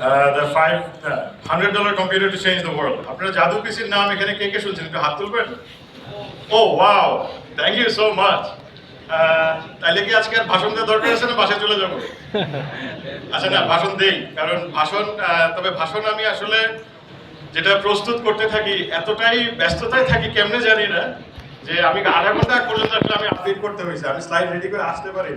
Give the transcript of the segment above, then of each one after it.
uh, the five hundred dollar computer to change the world. আপনারা জাদু পিসির নাম এখানে কে কে শুনছেন? একটু হাত তুলবেন? ও wow thank you so much তাইলে কি আজকে আর ভাষণ দেওয়ার দরকার আছে না বাসায় চলে যাব? আচ্ছা না ভাষণ দেই কারণ ভাষণ তবে ভাষণ আমি আসলে যেটা প্রস্তুত করতে থাকি এতটাই ব্যস্ততায় থাকি কেমনে জানি না যে আমি আধা ঘণ্টা পর্যন্ত আসলে আমি আপডেট করতে হয়েছে। আমি স্লাইড রেডি করে আসতে পারি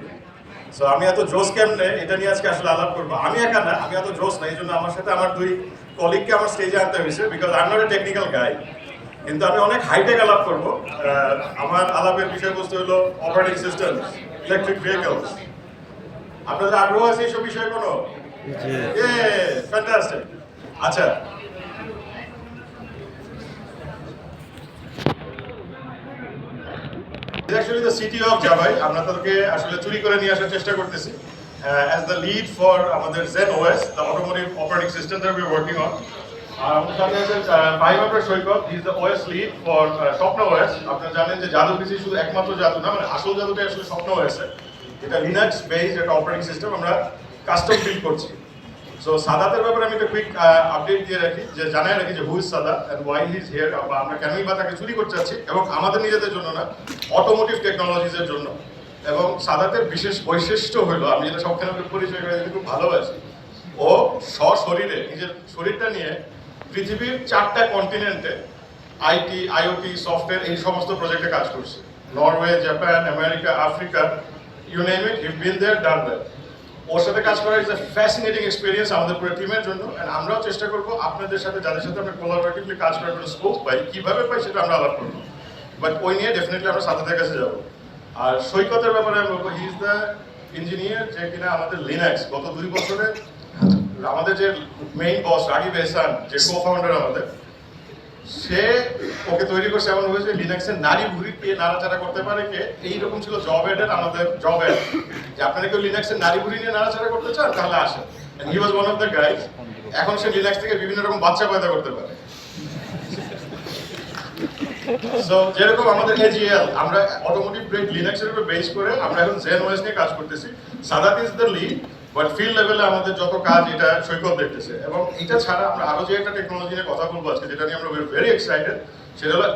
সো আমি এত জোস কেমনে? এটা নিয়ে আজকে আসলে আলাপ করব। আমি একা না আমি এত জোস না এই জন্য আমার সাথে আমার দুই কলিগকে আমার স্টেজে আনতে হয়েছে because I not a technical guy কিন্তু আমি অনেক হাইটেক আলাপ করব। আমার আলাপের বিষয়বস্তু হলো অপারেটিং সিস্টেম ইলেকট্রিক ভেহিকলস আপনাদের আগ্রহ আছে এইসব বিষয়ে কোনো? ফ্যান্টাস্টিক আচ্ছা অ্যাকচুয়ালি দ্য সিটি অফ জাভাই আমরা তাদেরকে আসলে চুরি করে নিয়ে আসার চেষ্টা করতেছি। অ্যাজ দ্য লিড ফর আমাদের Gen OS the automotive operating system that we working on আর আমাদের সাথে আছেন ভাই আপনার Saikat is the OS lead for Swapno OS আপনারা জানেন যে জাদু পিসি শুধু একমাত্র জাদু না মানে আসল জাদুটা আসলে স্বপ্ন ওএস এটা লিনাক্স বেসড একটা অপারেটিং সিস্টেম আমরা কাস্টম বিল্ড করছি। সো সাদাতের ব্যাপারে আমি একটা কুইক আপডেট দিয়ে রাখি, যে জানাই রাখি যে হু সাদা অ্যান্ড ওয়াই হিজ হিয়ার বা আমরা কেনই বা তাকে চুরি করতে যাচ্ছি, এবং আমাদের নিজেদের জন্য না অটোমোটিভ টেকনোলজিসের জন্য। এবং সাদাতের বিশেষ বৈশিষ্ট্য হলো, আমি যেটা সবখানে পরিচয় করে খুব ভালোবাসি। ও সশরীরে, নিজের শরীরটা নিয়ে পৃথিবীর চারটা কন্টিনেন্টে আইটি, আইওটি সফটওয়্যার এই সমস্ত প্রজেক্টে কাজ করছে। Norway Japan America Africa you name it you been there done that ওর সাথে কাজ করা ইজ এ ফ্যাসিনেটিং এক্সপিরিয়েন্স আমাদের পুরো টিমের জন্য এন্ড আমরাও চেষ্টা করব আপনাদের সাথে, যাদের সাথে আমরা কোলাবোরেটিভলি কাজ করার জন্য স্কোপ পাই, কীভাবে পাই সেটা আমরা আলাপ করব। বাট ওই নিয়ে ডেফিনেটলি আমরা সাথে কাছে যাব। আর সৈকতের ব্যাপারে আমি বলব হি ইজ দ্য ইঞ্জিনিয়ার যে কিনা আমাদের লিনাক্স গত দুই বছরে আমাদের যে মেইন বস রাগিব এহসান, যে কো ফাউন্ডার আমাদের সে ওকে তৈরি করছে এমন হয়েছে লিনাক্সের নারী কে নাড়াচাড়া করতে পারে কে? এইরকম ছিল জব আমাদের জব যে আপনারা কেউ লিনাক্সের নারী নিয়ে নাড়াচাড়া করতে চান, তাহলে আসেন। He was one of the guys এখন সে লিনাক্স থেকে বিভিন্ন রকম বাচ্চা পয়দা করতে পারে। যেরকম আমাদের এজিএল আমরা অটোমোটিভ লিনাক্সের উপর বেস করে আমরা এখন জেন ওএস নিয়ে কাজ করতেছি। Sadat is the lead but field লেভেলে আমাদের যত কাজ, এটা সৈকত দেখতেছে। এবং এটা ছাড়া আমরা আরও যে একটা টেকনোলজি নিয়ে কথা বলব আজকে, যেটা নিয়ে আমরা ভেরি এক্সাইটেড সেটা হলো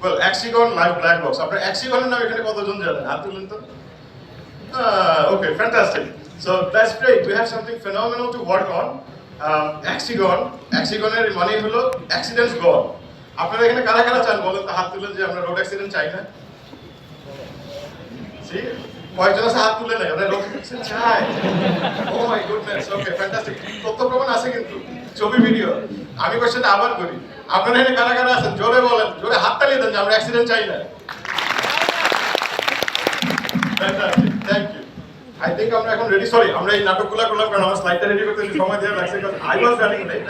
well Axigon live black box আপনার অ্যাক্সিগনের নাম এখানে কতজন জানেন? হাত তুলেন তো। Okay fantastic so that's great we have something phenomenal to work on Axigon অ্যাক্সিগনের মানে হলো অ্যাক্সিডেন্টস গন আপনারা এখানে কারা কারা চান বলেন তো? হাত তুলেন যে আমরা রোড অ্যাক্সিডেন্ট চাই না। See? কয়েকজন আছে হাত তুলে নাই ওরা চায়। ও মাই গুডনেস ওকে ফ্যান্টাস্টিক তথ্য প্রমাণ আছে কিন্তু, ছবি ভিডিও আমি কোশ্চেনটা আবার করি। আপনারা এখানে কারা কারা আছেন? জোরে বলেন, জোরে হাত তালিয়ে দেন যে আমরা অ্যাক্সিডেন্ট চাই না। থ্যাংক ইউ আই থিঙ্ক আমরা এখন রেডি সরি আমরা এই নাটকগুলো করলাম, কারণ আমার স্লাইডটা রেডি করতে সময় দেওয়া লাগছে কারণ আই ওয়াজ রানিং লেট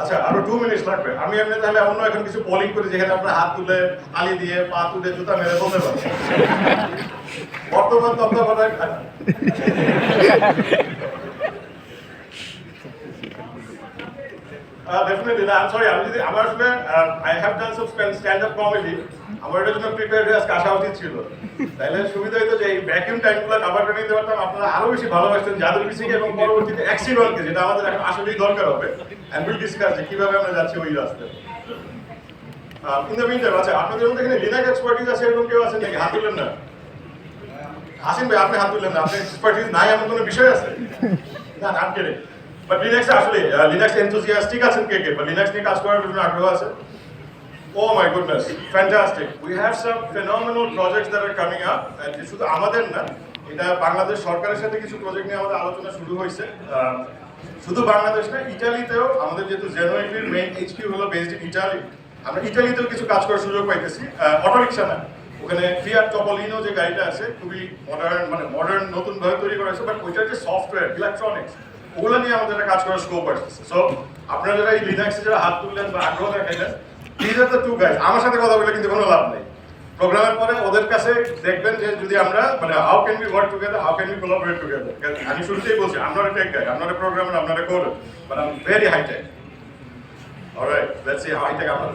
আচ্ছা আরও টু মিনিটস লাগবে আমি এমনি তাহলে অন্য এখন কিছু বলিং করি যেখানে আপনার হাত তুলে আলি দিয়ে পা তুলে জুতা মেরে বলতে পারেন বর্তমান তত্ত্বাবধায়ক ডেফিনেটলি না সরি আমি যদি আমার আসলে I have done some stand up comedy আমার এটার জন্য প্রিপেয়ার হয়ে আসা উচিত ছিল। তাহলে সুবিধা হইতো যে এই ভ্যাকিউম টাইমগুলো কভার করে নিতে পারতাম, আপনারা আরও বেশি ভালোবাসতেন জাদুর পিসিকে এবং পরবর্তীতে অ্যাক্সিডেন্টকে যেটা আমাদের এখন আসলেই দরকার হবে। অ্যান্ড উইল ডিসকাস যে কীভাবে আমরা যাচ্ছি ওই রাস্তায়। ইন দ্য মিন আচ্ছা আপনাদের মধ্যে এখানে লিনাক এক্সপার্টিজ আছে এরকম কেউ আছেন নাকি? হাত তুললেন না? আসেন ভাই, আপনি হাত তুললেন না, আপনার এক্সপার্টিজ নাই, এমন কোনো বিষয় আছে? না নাম কেড়ে বাট লিনাক্সে আসলে লিনাক্স এনথুজিয়াস্টিক আছেন কে কে বা লিনাক্স নিয়ে কাজ করার জন্য আগ্রহ আছে my goodness, fantastic. We have some phenomenal projects that are coming up. And শুধু আমাদের না এটা বাংলাদেশ সরকারের সাথে কিছু প্রজেক্ট নিয়ে আমাদের আলোচনা শুরু হয়েছে শুধু বাংলাদেশ না ইটালিতেও আমাদের যেহেতু জেনুইনলির মেইন এইচকিউ হলো বেসড ইন ইটালি আমরা ইটালিতেও কিছু কাজ করার সুযোগ পাইতেছি অটো না ওখানে ফিয়ার টপলিনো যে গাড়িটা আছে খুবই মডার্ন মানে মডার্ন নতুন ভাবে তৈরি করা হয়েছে বাট ওইটার যে সফটওয়্যার ইলেকট্রনিক্স ওগুলো নিয়ে আমাদের একটা কাজ করার স্কোপ আসতেছে। সো আপনারা যারা এই লিনাক্সে যারা হাত তুললেন বা আগ্রহ দেখাইলেন these are the two guys আমার সাথে কথা বলে কিন্তু কোনো লাভ নেই। প্রোগ্রামের পরে ওদের কাছে দেখবেন যে যদি আমরা মানে how can be work together how can be collaborate together আমি শুরুতেই বলছি আমরা টেক গাই আমরা প্রোগ্রামার আমরা coder but I very high tech Alright, let's see how I take out.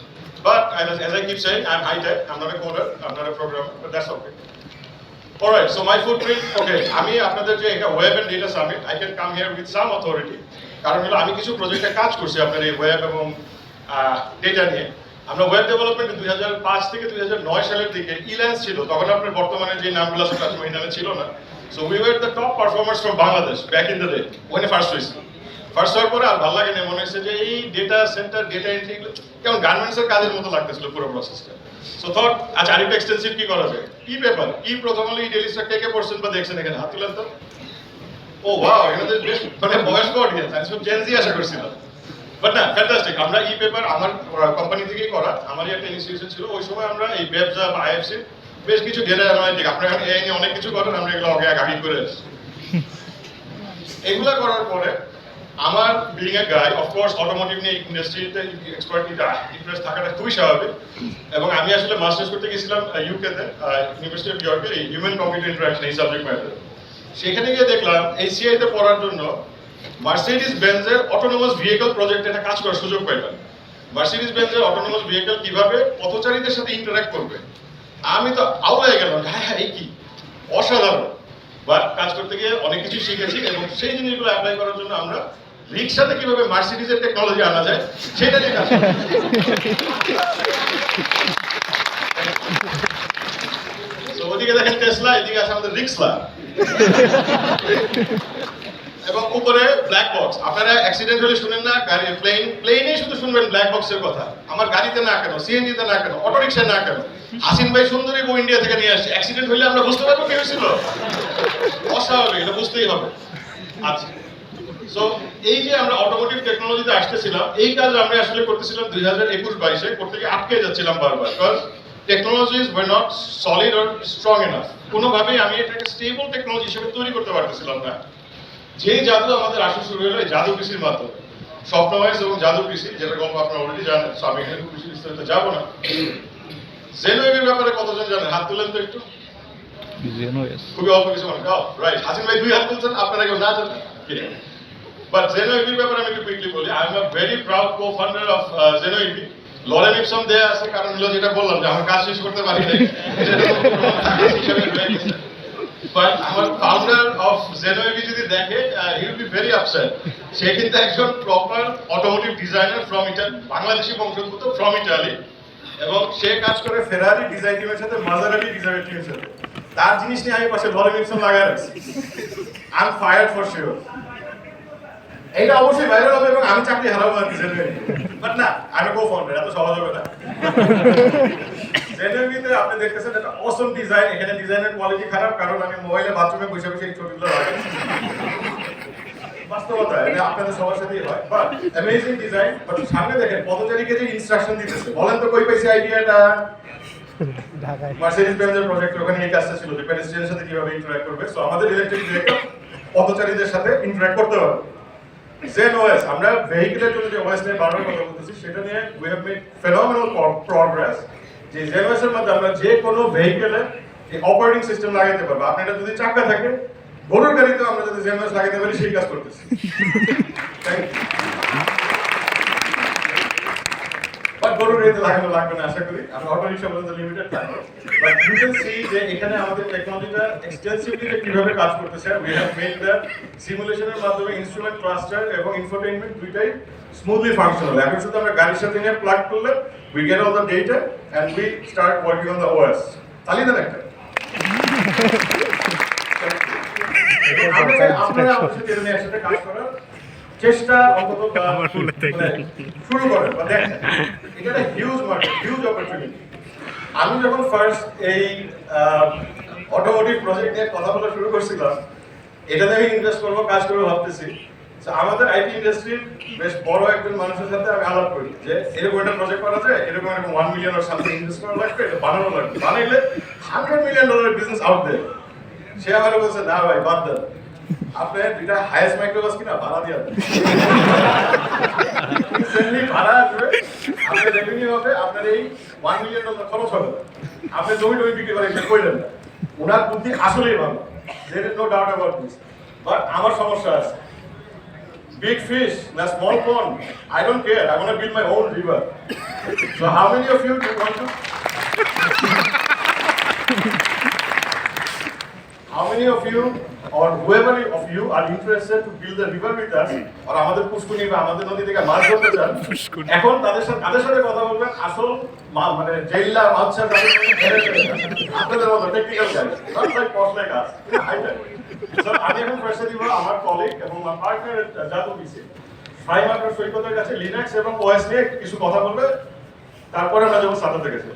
But as I keep saying I'm high tech I'm not a coder I'm not a programmer but that's okay. Alright, so my footprint, okay, আমি আপনাদের যে এটা web and data summit I can come here with some authority কারণ হলো আমি কিছু প্রজেক্টে কাজ করছি আপনার এই ওয়েব এবং ডেটা নিয়ে। আমরা ওয়েব ডেভেলপমেন্ট দুই হাজার পাঁচ থেকে দুই হাজার নয় সালের দিকে ইল্যান্স ছিল তখন আপনার বর্তমানে যে নামগুলো আছে তার সময় ছিল না। So we were the top performers from Bangladesh back in the day when first হয়েছিল ফার্স্ট হওয়ার পরে আর ভালো লাগে না, মনে হচ্ছে যে এই ডেটা সেন্টার ডেটা এন্ট্রি কেমন গার্মেন্টসের কাজের মতো লাগতেছিল পুরো প্রসেসটা সো থট আচ্ছা এক্সটেন্সিভ কি করা যায়? ই পেপার ই প্রথম হলো ই ডেলিস্টটা কে কে পড়ছেন বা দেখছেন এখানে? হাত তুলেন তো। ও ওয়াও এখানে মানে বয়স্ক আমি সব জেনজি আশা করছিলাম। বাট না ফ্যান্টাস্টিক আমরা ই পেপার আমার কোম্পানি থেকেই করা, আমারই একটা ইনস্টিটিউশন ছিল। ওই সময় আমরা এই ব্যবসা বা আইএফসি বেশ কিছু ডেটা অ্যানালাইটিক আপনারা এখন এআই নিয়ে অনেক কিছু করেন, আমরা এগুলো আগে আগে করে এগুলা করার পরে আমার being a guy of course automotive নিয়ে ইন্ডাস্ট্রিতে এক্সপার্ট ইন্টারেস্ট থাকাটা খুবই স্বাভাবিক। এবং আমি আসলে মাস্টার্স করতে গেছিলাম ইউকেতে ইউনিভার্সিটি অফ ইয়র্কে এই হিউম্যান কম্পিউটার ইন্টারাকশন এই সাবজেক্ট ম্যাটার সেখানে গিয়ে দেখলাম এই সিআইতে পড়ার জন্য মার্সিডিস বেঞ্জের অটোনোমাস ভেহিকল প্রজেক্টে একটা কাজ করার সুযোগ পাইলাম। মার্সিডিস বেঞ্জের অটোনোমাস ভেহিকল কীভাবে পথচারীদের সাথে ইন্টারাক্ট করবে? আমি তো আউলায় গেলাম হ্যাঁ হ্যাঁ এই কি? অসাধারণ। বাট কাজ করতে গিয়ে অনেক কিছু শিখেছি এবং সেই জিনিসগুলো অ্যাপ্লাই করার জন্য আমরা রিক্সাতে কীভাবে মার্সিডিজের টেকনোলজি আনা যায়, সেটা নিয়ে কাজ ওদিকে দেখেন টেসলা এদিকে আছে আমাদের রিক্সলা এবং উপরে ব্ল্যাক বক্স আপনারা অ্যাক্সিডেন্ট হলে শুনেন না, গাড়ি প্লেন প্লেনে শুধু শুনবেন ব্ল্যাক বক্সের কথা। আমার গাড়িতে না কেন সিএনজিতে না কেন অটো রিক্সায় না কেন? হাসিন ভাই সুন্দরী বউ ইন্ডিয়া থেকে নিয়ে আসছে। অ্যাক্সিডেন্ট হলে আমরা বুঝতে পারব কি হয়েছিল? অস্বাভাবিক, এটা বুঝতেই হবে। আচ্ছা। সো এই যে আমরা অটোমোটিভ টেকনোলজিতে আসতেছিলাম এই কাজ আমরা আসলে করতেছিলাম দুই হাজার একুশ বাইশে করতে গিয়ে আটকে যাচ্ছিলাম বারবার। Because technologies were not solid or strong enough কোনোভাবেই আমি এটাকে স্টেবল টেকনোলজি হিসেবে তৈরি করতে পারতেছিলাম না। যে জাদু আমাদের আসা শুরু হলো জাদু কৃষির মাধ্যমে। স্বপ্নওয়াইজ এবং জাদু কৃষি যেটা গল্প আপনারা অলরেডি জানেন। সো আমি এখানে কৃষি বিস্তারিত যাব না। জেনুয়ের ব্যাপারে কতজন জানেন? হাত তুলেন তো একটু. খুবই অল্প কিছু গাও রাইট হাসিন ভাই দুই হাত তুলছেন। আপনারা কেউ না জানেন? জেনো ইভির ব্যাপারে আমি একটু কুইকলি বলি I am a very proud cofounder of Zeno EV lorem ipsum দেয়া আছে, কারণ হলো যেটা বললাম যে আমার কাজ শেষ করতে পারি নাই বাট আমার ফাউন্ডার অফ ইভি যদি দেখে he will be very upset সে কিন্তু একজন proper automotive designer from Italy Bangladeshi বংশোদ্ভূত ফ্রম ইটালি এবং সে কাজ করে ফেরারি ডিজাইন টিমের সাথে মাজারারি ডিজাইন টিমের সাথে। তার জিনিস নিয়ে আমি পাশে লরেন ইপসন লাগায় রাখছি। আই ফায়ার ফর শিওর এটা অবশ্যই ভাইরাল হবে এবং আমি চাকরি হারাবো আর বাট না আমি কো ফাউন্ডার এত সহজ হবে না। আপনি দেখতেছেন এটা অসম ডিজাইন এখানে ডিজাইনের কোয়ালিটি খারাপ কারণ আমি মোবাইলে বাথরুমে বসে বসে এই ছবিগুলো লাগাই বাস্তবতা এটা আপনাদের সবার সাথেই হয়। বাট অ্যামেজিং ডিজাইন বাট সামনে দেখেন পদচারীকে যে ইনস্ট্রাকশন দিতেছে বলেন তো কই পাইছে আইডিয়াটা মার্সিডিজ বেঞ্জের প্রজেক্ট ওখানে এই কাজটা ছিল। যে পেডেস্ট্রিয়ানের সাথে কীভাবে ইন্টারঅ্যাক্ট করবে? সো আমাদের ইলেকট্রিক ভেহিকল পথচারীদের সাথে ইন্টারঅ্যাক্ট করতে পারবে জেন ওএস আমরা ভেহিকলের চলে যে ওএস নিয়ে বারবার কথা বলতেছি সেটা নিয়ে we have made phenomenal progress যে জেন ওএস এর মধ্যে আমরা যে কোনো ভেহিকেলে যে অপারেটিং সিস্টেম লাগাইতে পারব। আপনার এটা যদি চাকা থাকে গরুর গাড়িতেও আমরা যদি জেন ওএস লাগাইতে পারি সেই কাজ করতেছি। থ্যাংক ইউ বাট গরুর গাড়িতে লাগানো লাগবে না আশা করি। আমরা অটো রিক্সা পর্যন্ত লিমিটেড থাকব বাট ইউ ক্যান সি যে এখানে আমাদের টেকনোলজিটা এক্সটেন্সিভলি যে কীভাবে কাজ করতেছে উই হ্যাভ মেড দ্য সিমুলেশনের মাধ্যমে ইনস্ট্রুমেন্ট ক্লাস্টার এবং ইনফোটেইনমেন্ট দুইটাই স্মুথলি ফাংশনাল এখন শুধু আমরা গাড়ির সাথে নিয়ে প্লাগ করলে we get all the data and we start working on the OS তালি দেন একটা। আপনারা আমাদের সাথে একসাথে কাজ করার চেষ্টা অন্তত মানে শুরু করেন বা দেখেন। এটা একটা হিউজ মার্কেট হিউজ অপরচুনিটি আমি যখন ফার্স্ট এই অটোমোটিভ প্রজেক্ট নিয়ে কথা বলা শুরু করছিলাম এটাতে আমি ইনভেস্ট করব কাজ করব ভাবতেছি। আমাদের আইটি ইন্ডাস্ট্রির বেশ বড় একজন মানুষের সাথে আমি আলাপ করি যে এরকম একটা প্রজেক্ট করা যায় এরকম এরকম one million or something invest করা লাগবে এটা বানানো লাগবে। বানাইলে হান্ড্রেড মিলিয়ন ডলারের বিজনেস আউট দেয় সে আমার বলছে না ভাই বাদ দেন। আপনি দুইটা হাইয়েস্ট মাইক্রোবাস কিনা? ভাড়া দিয়ে। Recently ভাড়া আসবে। আপনার রেভিনিউ হবে আপনার এই ওয়ান মিলিয়ন ডলার খরচ হবে। আপনি জমি টমি বিক্রি করে এটা না ওনার বুদ্ধি আসলেই ভালো। There is no doubt about this but আমার সমস্যা আছে। Big fish na small pond, i don't care. I want to build my own river. So how many of How many of you or whoever of you are interested to build a river with us or আমাদের পুষ্কুনি বা আমাদের নদী থেকে মাছ ধরতে চান এখন তাদের সাথে তাদের সাথে কথা বলবেন আসল মানে জেল্লা মাছার। আপনাদের মতো technical guide not like cost like us high so আমি এখন পয়সা দিব আমার কলিগ এবং আমার পার্টনার জাদু ফাইভ আপনার সৈকতের কাছে লিনাক্স এবং ওএস নিয়ে কিছু কথা বলবে। তারপরে আমরা যখন সাথে থেকে যাব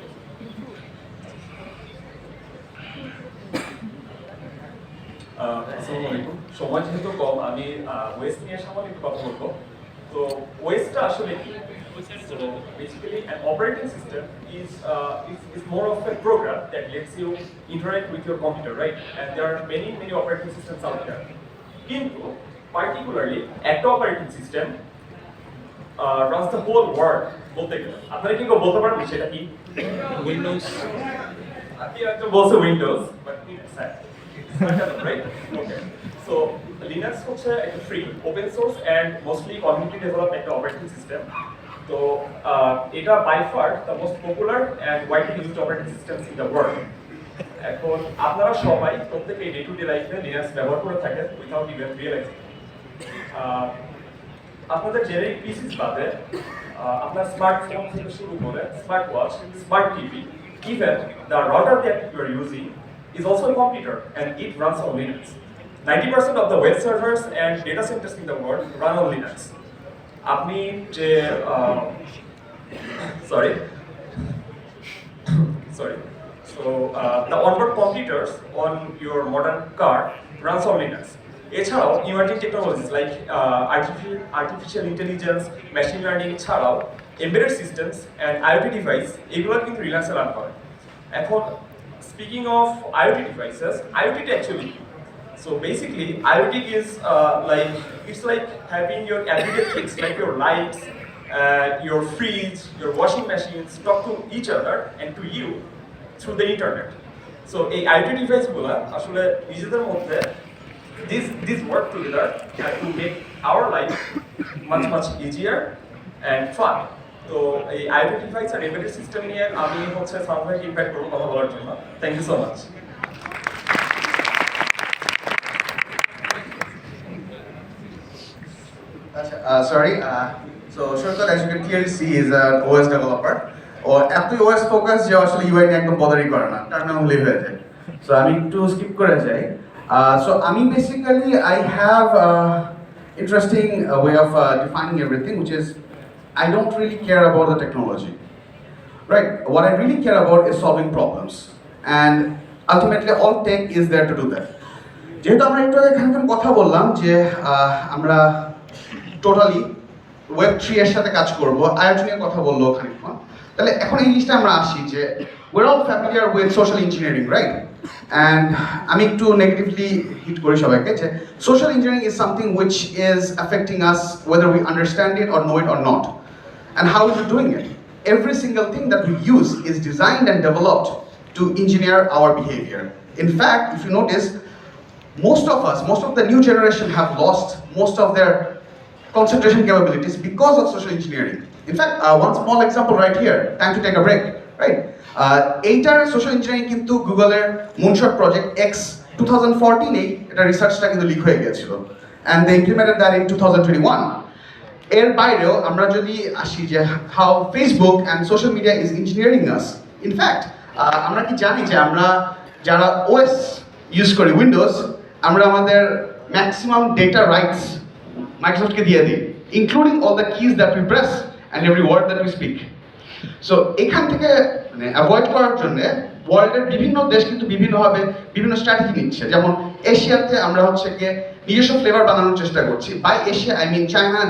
আহ, আসসালামু আলাইকুম সময় যেহেতু কম আমি ওয়েস্ট নিয়ে সামান্য একটু কথা বলব তো ওয়েস্টটা আসলে কি So basically, an operating system is, uh, is is more of a program that lets you interact with your computer, right? And there are many many operating systems out there. কিন্তু particularly একটা operating system uh, runs the whole বলতে গেলে আপনারা কি কেউ বলতে পারবেন সেটা কি Windows. আপনি একজন বলছে Windows but it's right okay so হচ্ছে একটা free open source and mostly community develop একটা অপারেটিং সিস্টেম তো এটা by far the most popular and widely used operating systems in the world এখন আপনারা সবাই প্রত্যেকে ডে টু ডে লাইফে লিনাক্স ব্যবহার করে থাকেন উইথাউট ইভেন রিয়েলাইজিং আপনাদের জেনারিক পিসিস বাদে আপনার স্মার্টফোন থেকে শুরু করে smart watch smart TV even the router that you R using is also a computer and it runs on Linux. 90% of the web servers and data centers in the world run on Linux. আপনি যে sorry sorry. So uh, the onboard computers on your modern car runs on Linux. এছাড়াও emerging technologies like artificial artificial intelligence machine learning ছাড়াও embedded systems and IoT device এগুলো কিন্তু রিল্যাক্সে run করে এখন speaking of IoT devices আইওটিটা actually So basically, IoT is uh, like it's like having your everyday things like your lights, uh, your fridge, your washing machines talk to each other and to you through the internet. So এই IoT ডিভাইসগুলো আসলে নিজেদের মধ্যে this this work together uh, to make our life much much easier and fun. তো এই IoT device আর embedded system নিয়ে আমি হচ্ছে সামভাইকে ইনভাইট করব কথা বলার জন্য thank you so much Uh, sorry. Uh, so Shortcut, as you can clearly see, is an OS developer. ও এতই OS ফোকাস যে আসলে UI নিয়ে একদম বদারই করে না টার্ন হলেই হয়ে যায় সো আমি একটু স্কিপ করে যাই সো আমি basically I have interesting way of defining everything which is I don't really care about the technology right, what i really care about is solving problems. And ultimately, all tech is there to do that. যেহেতু আমরা একটু আগে এখানে কথা বললাম যে আমরা totally web three এর সাথে কাজ করব আইওটি নিয়ে কথা বলল খানিকক্ষণ। তাহলে এখন এই জিনিসটা আমরা আসি যে we're all familiar with social engineering right and আমি একটু নেগেটিভলি হিট করি সবাইকে যে social engineering is something which is affecting us whether we understand it or know it or not And how is it doing it? Every single thing that we use is designed and developed to engineer our behavior. In fact, if you notice, most of us, most of the new generation have lost most of their concentration capabilities because of social engineering. In fact, uh, one small example right here, time to take a break, right? Uh, এইটার social engineering কিন্তু গুগলের moonshot project X two thousand ফোরটিনেই এটা রিসার্চটা কিন্তু leak হয়ে গিয়েছিল and they implemented that in two thousand twenty one এর বাইরেও আমরা যদি আসি যে how Facebook and social media is engineering us in fact আমরা কি জানি যে আমরা যারা ওএস ইউজ করি উইন্ডোজ আমরা আমাদের ম্যাক্সিমাম ডেটা রাইটস মাইক্রোসফটকে দিয়ে দিই including all the keys that we press and every word that we speak so এখান থেকে মানে অ্যাভয়েড করার জন্য ওয়ার্ল্ডের বিভিন্ন দেশ কিন্তু বিভিন্নভাবে বিভিন্ন স্ট্র্যাটেজি নিচ্ছে। যেমন এশিয়াতে আমরা হচ্ছে গিয়ে নিজস্ব ফ্লেভার বানানোর চেষ্টা করছি। By Asia I mean China